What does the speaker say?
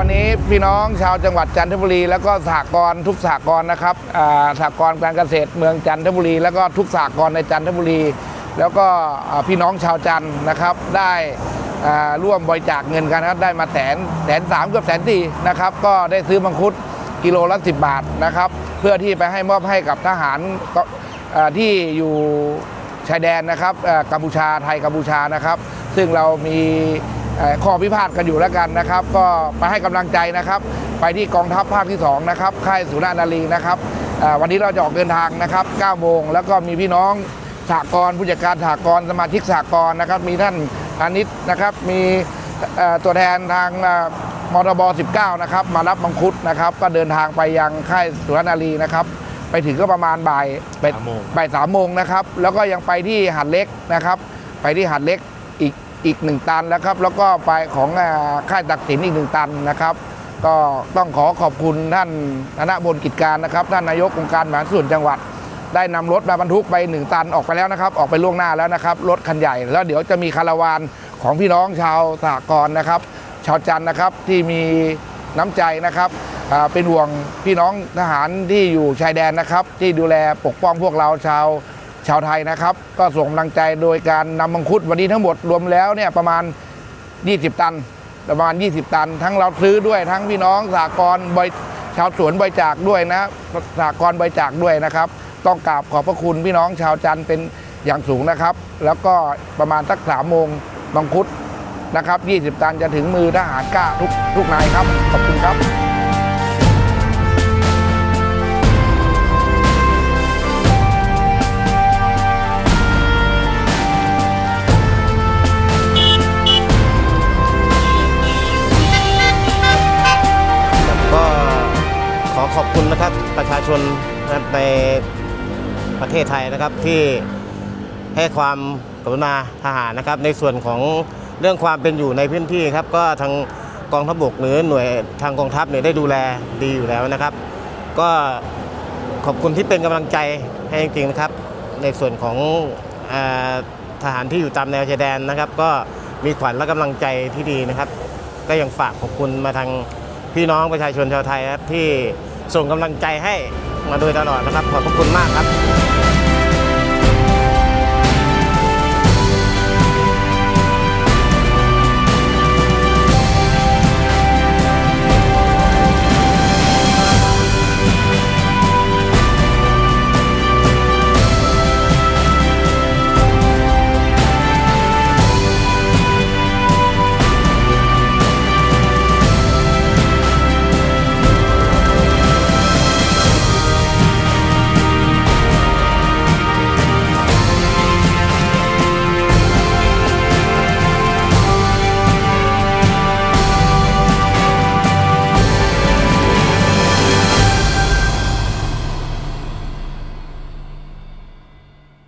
วันนี้พี่น้องชาวจังหวัดจันทบุรี แล้วก็สหกรณ์ทุกสหกรณ์นะครับอ่าสหกรณ์การเกษตรเมืองจันทบุรี แล้วก็ทุกสหกรณ์ในจันทบุรี แล้วก็พี่น้องชาวจันนะครับได้ร่วมบริจาคเงินกันครับได้มาแสนแสนสามเกือบแสนสี่นะครับก็ได้ซื้อมังคุดกิโลละ10บาทนะครับ เพื่อที่ไปให้มอบให้กับทหารที่อยู่ชายแดนนะครับกัมพูชาไทยกัมพูชานะครับ ซึ่งเรามี ข้อพิพาทกันอยู่แล้วกันนะครับ ก็ไปให้กำลังใจนะครับ ไปที่กองทัพภาคที่2นะครับค่ายสุนานารีนะครับเอ่อวันนี้เราจะออกเดินทางนะครับ9โมงแล้วก็มีพี่น้องสากรณ์ผู้จัดการสากรณ์สมาชิกสากรณ์นะครับ มีท่านพานิชนะครับ มีเอ่อตัวแทนทางเอ่อมทบ19 นะครับ มารับมังคุดนะครับ ก็เดินทางไปยังค่ายสุนานารีนะครับ ไปถึงก็ประมาณบ่ายสามโมงบ่ายสามโมงนะครับ แล้วก็ยังไปที่หาดเล็กนะครับ ไปที่หาดเล็ก อีกอีกหนึ่งตันแล้วครับ แล้วก็ไปของค่ายตักสินอีกหนึ่งตันนะครับ ก็ต้องขอขอบคุณท่านธนบลกิจการนะครับ ท่านนายกองค์การบริหารส่วนจังหวัด ได้นำรถมาบรรทุกไปหนึ่งตันออกไปแล้วนะครับ ออกไปล่วงหน้าแล้วนะครับรถคันใหญ่แล้วเดี๋ยวจะมีคาราวานของพี่น้องชาวสหกรณ์นะครับ ชาวจันทร์นะครับที่มีน้ำใจนะครับเป็นห่วงพี่น้องทหารที่อยู่ชายแดนนะครับ ที่ดูแลปกป้องพวกเราชาว ชาวไทยนะครับ ก็ส่งกำลังใจโดยการนำมังคุดวันนี้ทั้งหมดรวมแล้วเนี่ยประมาณ 20 ตัน ประมาณ 20 ตัน ทั้งเราซื้อด้วยทั้งพี่น้องสากรณ์บริชาวสวนบริจาคด้วยนะสากรณ์บริจาคด้วยนะครับ ต้องกราบขอบพระคุณพี่น้องชาวจันทร์เป็นอย่างสูงนะครับ แล้วก็ประมาณสักสามโมงมังคุดนะครับ 20 ตันจะถึงมือทหารกล้าทุกทุกนายครับ ขอบคุณครับ ขอบคุณนะครับประชาชนในประเทศไทยนะครับที่ให้ความกรุณาทหารนะครับ ในส่วนของเรื่องความเป็นอยู่ในพื้นที่ครับก็ทางกองทัพบกหรือหน่วยทางกองทัพเนี่ยได้ดูแลดีอยู่แล้วนะครับ ก็ขอบคุณที่เป็นกำลังใจให้จริงๆนะครับ ในส่วนของอทหารที่อยู่ตามแนวชายแดนนะครับ ก็มีขวัญและกำลังใจที่ดีนะครับ ก็ยังฝากขอบคุณมาทางพี่น้องประชาชนชาวไทยครับที่ ส่งกำลังใจให้มาโดยตลอดนะครับ ขอบพระคุณมากครับ